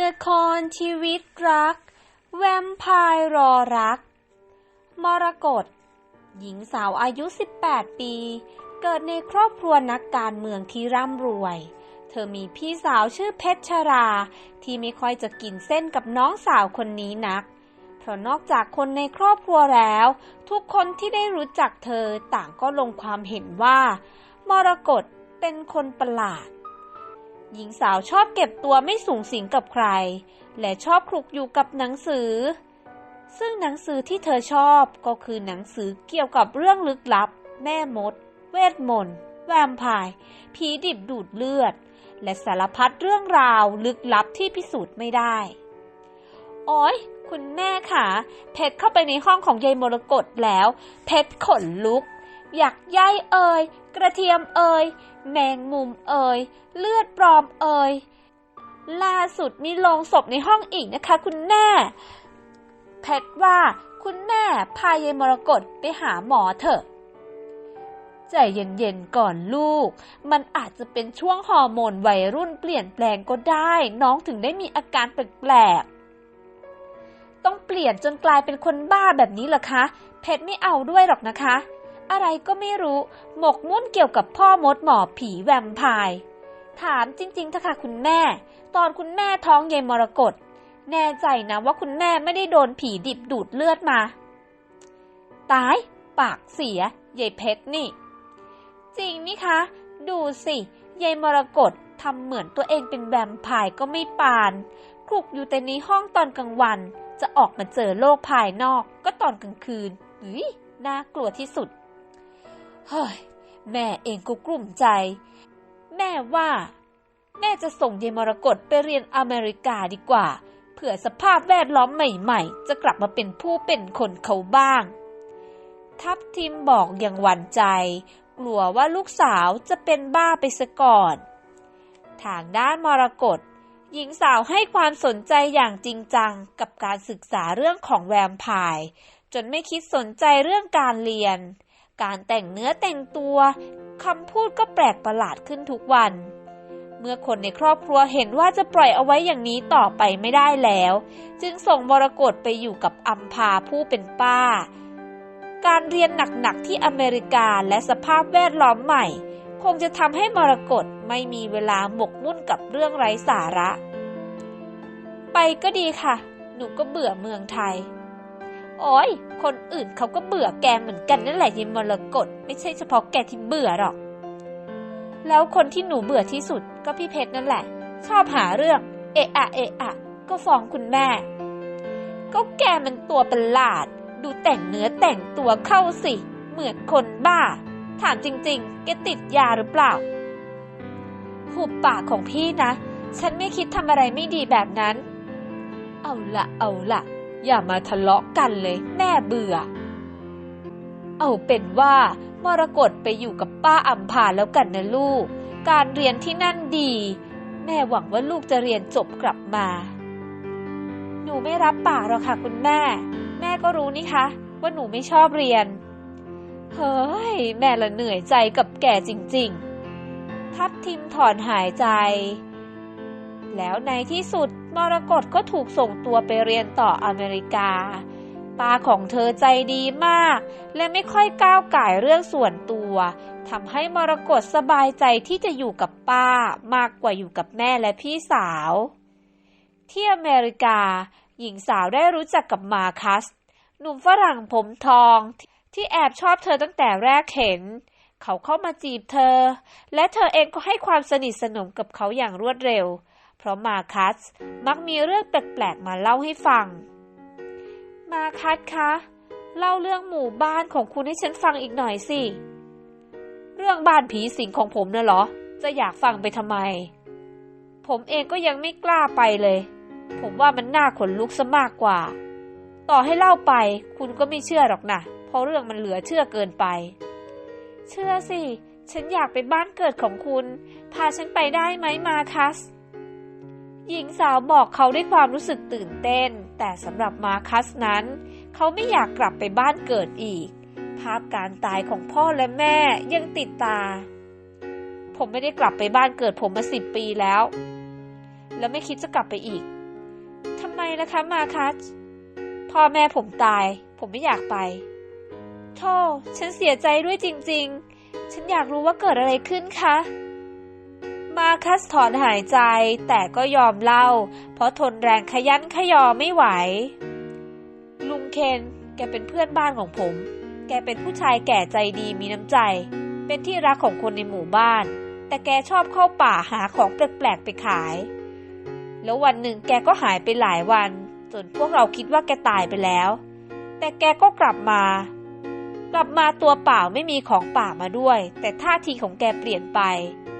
ละครชีวิตรัก แวมพร์รอรัก มรกตหญิงสาวอายุ 18 ปี เกิดในครอบครัวนักการเมืองที่ร่ำรวย เธอมีพี่สาวชื่อเพชรชรา ที่ไม่ค่อยจะกินเส้นกับน้องสาวคนนี้นัก เพราะนอกจากคนในครอบครัวแล้ว ทุกคนที่ได้รู้จักเธอต่างก็ลงความเห็นว่า มรกตเป็นคนประหลาด หญิงสาวชอบเก็บตัวไม่สูงสิงกับใคร และชอบคลุกอยู่กับหนังสือ ซึ่งหนังสือที่เธอชอบก็คือหนังสือเกี่ยวกับเรื่องลึกลับ แม่มด เวทมนต์แวมไพร์ผีดิบดูดเลือด และสารพัดเรื่องราวลึกลับที่พิสูจน์ไม่ได้ โอ้ยคุณแม่ค่ะ เพชรเข้าไปในห้องของยายมรกตแล้ว เพชรขนลุก อยากใยเอ่ยกระเทียมเอ่ยแมงมุมเอ่ยเลือดปลอมเอ่ยล่าสุดมีโลงศพในห้องอีกนะคะ คุณแม่เพชรว่าคุณแม่พายายมรกตไปหาหมอเถอะใจเย็นๆก่อนลูก มันอาจจะเป็นช่วงฮอร์โมนวัยรุ่นเปลี่ยนแปลงก็ได้ น้องถึงได้มีอาการแปลกๆ ต้องเปลี่ยนจนกลายเป็นคนบ้าแบบนี้เหรอคะ เพชรไม่เอาด้วยหรอกนะคะ อะไรก็ไม่รู้ หมกมุ่นเกี่ยวกับพ่อมดหมอผีแวมไพร์ถามจริงๆเถอะค่ะคุณแม่ ตอนคุณแม่ท้องยายมรกตแน่ใจนะว่าคุณแม่ไม่ได้โดนผีดิบดูดเลือดมา ตาย ปากเสียยายเพชรนี่ จริงนี่คะ ดูสิยายมรกตทำเหมือนตัวเองเป็นแวมไพร์ก็ไม่ปานคลุกอยู่แต่ในห้องตอนกลางวัน จะออกมาเจอโลกภายนอกก็ตอนกลางคืนอุ้ยน่ากลัวที่สุด เฮ้ย แม่เองก็กลุ้มใจ แม่ว่า แม่จะส่งยายมรกตไปเรียนอเมริกาดีกว่า เผื่อสภาพแวดล้อมใหม่ๆ จะกลับมาเป็นผู้เป็นคนเขาบ้าง ทัพทิมบอกอย่างหวั่นใจ กลัวว่าลูกสาวจะเป็นบ้าไปซะก่อน ทางด้านมรกตหญิงสาวให้ความสนใจอย่างจริงจังกับการศึกษาเรื่องของแวมไพร์จนไม่คิดสนใจเรื่องการเรียน การแต่งเนื้อแต่งตัวคำพูดก็แปลกประหลาดขึ้นทุกวัน เมื่อคนในครอบครัวเห็นว่าจะปล่อยเอาไว้อย่างนี้ต่อไปไม่ได้แล้ว จึงส่งมรกตไปอยู่กับอัมพาผู้เป็นป้า การเรียนหนักๆที่อเมริกาและสภาพแวดล้อมใหม่ คงจะทำให้มรกตไม่มีเวลาหมกมุ่นกับเรื่องไร้สาระ ไปก็ดีค่ะ หนูก็เบื่อเมืองไทย โอ้ย คนอื่นเขาก็เบื่อแกเหมือนกันนั่นแหละยิมมรกตไม่ใช่เฉพาะแกที่เบื่อหรอก แล้วคนที่หนูเบื่อที่สุดก็พี่เพชรนั่นแหละ ชอบหาเรื่อง เอะอะเอะอะก็ฟ้องคุณแม่ ก็แกมันตัวประหลาด ดูแต่งเนื้อแต่งตัวเข้าสิ เหมือนคนบ้า ถามจริง ๆ แกติดยาหรือเปล่า หุบปากของพี่นะ ฉันไม่คิดทำอะไรไม่ดีแบบนั้น เอาละเอาละ อย่ามาทะเลาะกันเลยแม่เบื่อ เอาเป็นว่ามรกตไปอยู่กับป้าอัมพาแล้วกันนะลูก การเรียนที่นั่นดี แม่หวังว่าลูกจะเรียนจบกลับมา หนูไม่รับปากหรอกค่ะคุณแม่ แม่ก็รู้นี่คะ ว่าหนูไม่ชอบเรียน เฮ้ย แม่ละเหนื่อยใจกับแก่จริง ๆ ทับทิมถอนหายใจ แล้วในที่สุดมรกตก็ถูกส่งตัวไปเรียนต่ออเมริกาป้าของเธอใจดีมาก และไม่ค่อยก้าวไก่เรื่องส่วนตัวทำให้มรกตสบายใจที่จะอยู่กับป้ามากกว่าอยู่กับแม่และพี่สาว ที่อเมริกา หญิงสาวได้รู้จักกับมาคัส หนุ่มฝรั่งผมทองที่แอบชอบเธอตั้งแต่แรกเห็น เขาเข้ามาจีบเธอ และเธอเองก็ให้ความสนิทสนมกับเขาอย่างรวดเร็ว ราะมาคัสมักมีเรื่องแปลกๆมาเล่าให้ฟัง มาคัสคะ เล่าเรื่องหมู่บ้านของคุณให้ฉันฟังอีกหน่อยสิ เรื่องบ้านผีสิงของผมน่ะเหรอ จะอยากฟังไปทำไม ผมเองก็ยังไม่กล้าไปเลย ผมว่ามันน่าขนลุกซะมากกว่า ต่อให้เล่าไป คุณก็ไม่เชื่อหรอกนะเพราะเรื่องมันเหลือเชื่อเกินไป เชื่อสิ ฉันอยากไปบ้านเกิดของคุณ พาฉันไปได้ไหมมาคัส หญิงสาวบอกเขาด้วยความรู้สึกตื่นเต้น แต่สำหรับมาคัสนั้น เขาไม่อยากกลับไปบ้านเกิดอีก ภาพการตายของพ่อและแม่ยังติดตา ผมไม่ได้กลับไปบ้านเกิดผมมาสิบปีแล้ว แล้วไม่คิดจะกลับไปอีกล่ะคะมาคัสพ่อแม่ผมตาย ผมไม่อยากไปโธ่ฉันเสียใจด้วยจริง ๆ ฉันอยากรู้ว่าเกิดอะไรขึ้นคะ มาคัสถอนหายใจแต่ก็ยอมเล่า เพราะทนแรงขยันขยอไม่ไหว ลุงเคนแกเป็นเพื่อนบ้านของผม แกเป็นผู้ชายแก่ใจดีมีน้ำใจ เป็นที่รักของคนในหมู่บ้าน แต่แกชอบเข้าป่าหาของแปลกๆไปขาย แล้ววันหนึ่งแกก็หายไปหลายวัน จนพวกเราคิดว่าแกตายไปแล้ว แต่แกก็กลับมา กลับมาตัวเปล่าไม่มีของป่ามาด้วย แต่ท่าทีของแกเปลี่ยนไป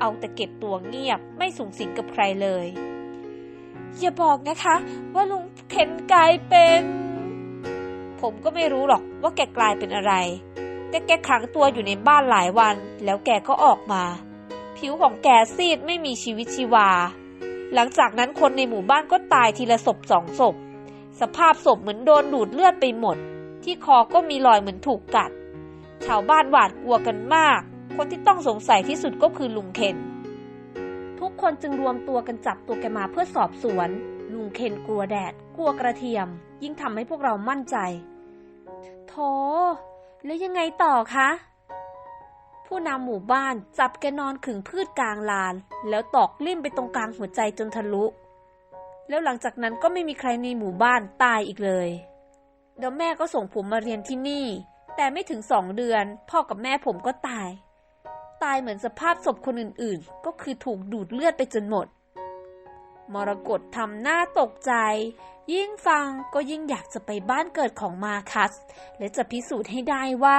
เอาแต่เก็บตัวเงียบไม่สูงสิงกับใครเลย อย่าบอกนะคะ ว่าลุงเคนกลายเป็น ผมก็ไม่รู้หรอกว่าแกกลายเป็นอะไร แต่แกขังตัวอยู่ในบ้านหลายวัน แล้วแกก็ออกมา ผิวของแกซีดไม่มีชีวิตชีวา หลังจากนั้นคนในหมู่บ้านก็ตายทีละศพสองศพ สภาพศพเหมือนโดนดูดเลือดไปหมด ที่คอก็มีรอยเหมือนถูกกัด ชาวบ้านหวาดกลัวกันมาก คนที่ต้องสงสัยที่สุดก็คือลุงเคน ทุกคนจึงรวมตัวกันจับตัวแกมาเพื่อสอบสวน ลุงเคนกลัวแดด กลัวกระเทียม ยิ่งทำให้พวกเรามั่นใจโธแล้วยังไงต่อคะ ผู้นำหมู่บ้านจับแกนอนขึงพืชกลางลาน แล้วตอกลิ่มไปตรงกลางหัวใจจนทะลุ แล้วหลังจากนั้นก็ไม่มีใครในหมู่บ้านตายอีกเลยเดี๋ยวแม่ก็ส่งผมมาเรียนที่นี่ แต่ไม่ถึงสองเดือน พ่อกับแม่ผมก็ตาย ตายเหมือนสภาพศพคนอื่นๆ ก็คือถูกดูดเลือดไปจนหมด มรกตทำหน้าตกใจ ยิ่งฟังก็ยิ่งอยากจะไปบ้านเกิดของมาคัส และจะพิสูจน์ให้ได้ว่า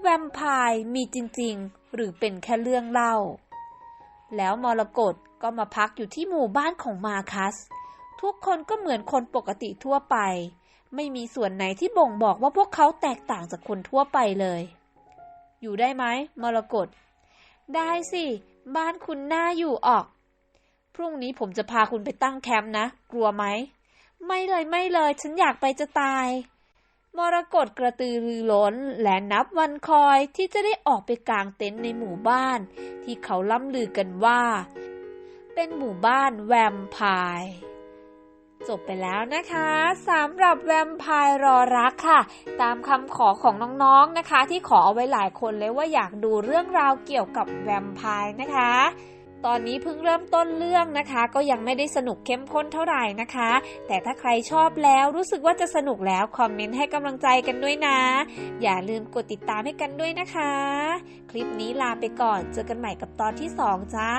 แวมไพร์มีจริงๆ หรือเป็นแค่เรื่องเล่า แล้วมรกตก็มาพักอยู่ที่หมู่บ้านของมาคัส ทุกคนก็เหมือนคนปกติทั่วไป ไม่มีส่วนไหนที่บ่งบอกว่าพวกเขาแตกต่างจากคนทั่วไปเลย อยู่ได้ไหมมรกต ได้สิ บ้านคุณน่าอยู่ออก พรุ่งนี้ผมจะพาคุณไปตั้งแคมป์นะ กลัวไหม ไม่เลยไม่เลย ฉันอยากไปจะตาย มรกตกระตือรือร้นและนับวันคอยที่จะได้ออกไปกางเต็นท์ในหมู่บ้าน ที่เขาล่ำลือกันว่า เป็นหมู่บ้านแวมไพร์ จบไปแล้วนะคะสำหรับแวมไพร์รอรักค่ะ ตามคำขอของน้องๆนะคะ ที่ขอเอาไว้หลายคนเลยว่าอยากดูเรื่องราวเกี่ยวกับแวมไพร์นะคะ ตอนนี้เพิ่งเริ่มต้นเรื่องนะคะ ก็ยังไม่ได้สนุกเข้มข้นเท่าไหร่นะคะ แต่ถ้าใครชอบแล้วรู้สึกว่าจะสนุกแล้ว คอมเมนต์ให้กำลังใจกันด้วยนะ อย่าลืมกดติดตามให้กันด้วยนะคะ คลิปนี้ลาไปก่อนเจอกันใหม่กับตอนที่ 2 จ้า